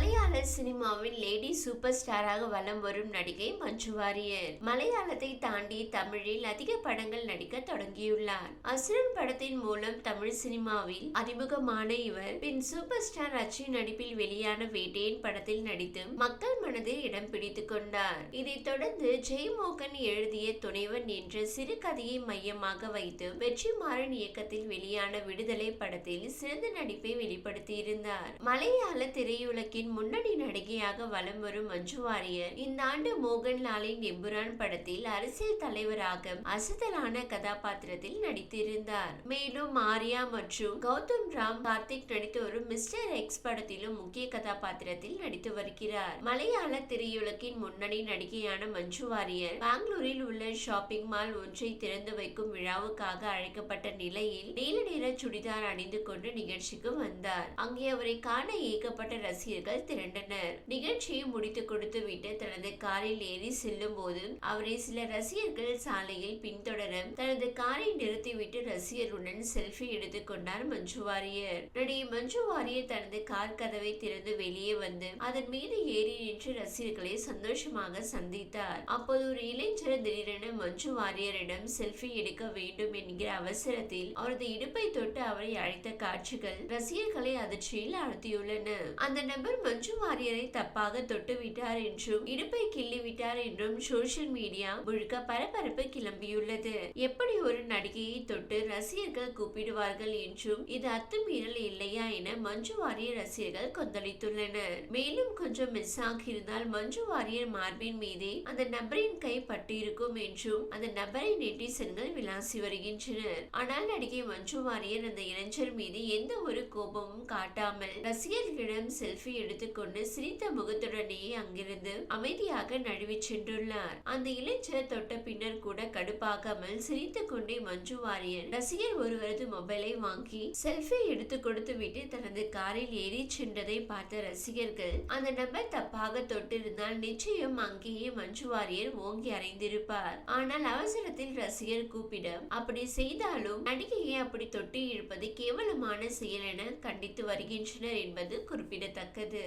மலையாள சினிமாவின் lady super ஸ்டாராக வலம் வரும் நடிகை மஞ்சு வாரியர் மலையாளத்தை தாண்டி தமிழில் அதிக படங்கள் நடிக்க தொடங்கியுள்ளார். அசுரன் படத்தின் மூலம் தமிழ் சினிமாவில் அறிமுகமான இவர் பின் சூப்பர் ஸ்டார் அச்சு நடிப்பில் வெளியான வேட்டையன் படத்தில் நடித்து மக்கள் மனதில் இடம் பிடித்துக் கொண்டார். இதைத் தொடர்ந்து ஜெய்மோகன் எழுதிய துணைவன் என்ற சிறுகதையை மையமாக வைத்து வெற்றிமாறன் இயக்கத்தில் வெளியான விடுதலை படத்தில் சிறந்த நடிப்பை வெளிப்படுத்தியிருந்தார். மலையாள திரையுலகின் முன்னணி நடிகையாக வலம் வரும் மஞ்சு வாரியர். இந்த ஆண்டு மோகன்லாலின் எம்புரான் படத்தில் அரசியல் தலைவராக அசத்தலான கதாபாத்திரத்தில் நடித்திருந்தார். மேலும் ஆர்யா மற்றும் கௌதம் ராம் கார்த்திக் நடித்து வரும் மிஸ்டர் எக்ஸ் படத்திலும் முக்கிய கதாபாத்திரத்தில் நடித்து வருகிறார். மலையாள திரையுலகின் முன்னணி நடிகையான மஞ்சு வாரியர் பெங்களூரில் உள்ள ஷாப்பிங் மால் ஒன்றை திறந்து வைக்கும் விழாவுக்காக அழைக்கப்பட்ட நிலையில் நீல நிற சுடிதார் அணிந்து கொண்டு நிகழ்ச்சிக்கு வந்தார். அங்கே அவரை காண ஏகப்பட்ட ரசிகர்கள் திரண்டனர் நிகழ்ச்சியை முடித்து கொடுத்து விட்டு தனது காரில் ஏறி செல்லும் போது அவரை சில ரசிகர்கள் சாலையில் பின்தொடர தனது காரை நிறுத்திவிட்டு ரசிகருடன் செல்ஃபி எடுத்துக் கொண்டார் மஞ்சு வாரியர். நடிகை மஞ்சு வாரியர் தனது கார் கதவை திறந்து வெளியே வந்து அதன் மீது ஏறி நின்று ரசிகர்களை சந்தோஷமாக சந்தித்தார். அப்போது ஒரு இளைஞர் திடீரென மஞ்சு வாரியரிடம் செல்ஃபி எடுக்க வேண்டும் என்கிற அவசரத்தில் அவரது இடுப்பை தொட்டு அவரை அழைத்த காட்சிகள் ரசிகர்களை அதிர்ச்சியில் ஆழ்த்தியுள்ளன. அந்த நபர் மஞ்சு வாரியரை தப்பாக தொட்டு விட்டார் என்றும் இடுப்பை கிள்ளி விட்டார் என்றும் சோசியல் மீடியா முழுக்க பரபரப்பு கிளம்பியுள்ளது. எப்படி ஒரு நடிகையை தொட்டு ரசிகர்கள் கூப்பிடுவார்கள் என்றும் இது அத்துமீறல் இல்லையா என மஞ்சு வாரியர் ரசிகர்கள் கொந்தளித்துள்ளனர். மேலும் கொஞ்சம் மிஸ் ஆகியிருந்தால் மஞ்சு வாரியர் மார்பின் மீதே அந்த நபரின் கை பட்டிருக்கும் என்றும் அந்த நபரை நெட்டிசன்கள் விளாசி வருகின்றனர். ஆனால் நடிகை மஞ்சு வாரியர் அந்த இளைஞர் மீது எந்த ஒரு கோபமும் காட்டாமல் ரசிகர்களிடம் செல்ஃபி எடுத்து எடுத்துக்கொண்டு சிரித்த முகத்துடனேயே அங்கிருந்து அமைதியாக நழுவி சென்றுள்ளார். அந்த இளைஞர் தொட்ட பின்னர் கூட கடுப்பாகாமல் சிரித்து கொண்டே மஞ்சு வாரியர் ரசிகர் ஒருவரது மொபைலை வாங்கி செல்ஃபி எடுத்து கொடுத்து விட்டு தனது காரில் ஏறி சென்றதை பார்த்த ரசிகர்கள் அந்த நபர் தப்பாக தொட்டிருந்தால் நிச்சயம் அங்கேயே மஞ்சு வாரியர் ஓங்கி அறைந்திருப்பார். ஆனால் அவசரத்தில் ரசிகர் கூப்பிட அப்படி செய்தாலும் நடிகையை அப்படி தொட்டி இழுப்பது கேவலமான செயல் என கண்டித்து வருகின்றனர் என்பது குறிப்பிடத்தக்கது.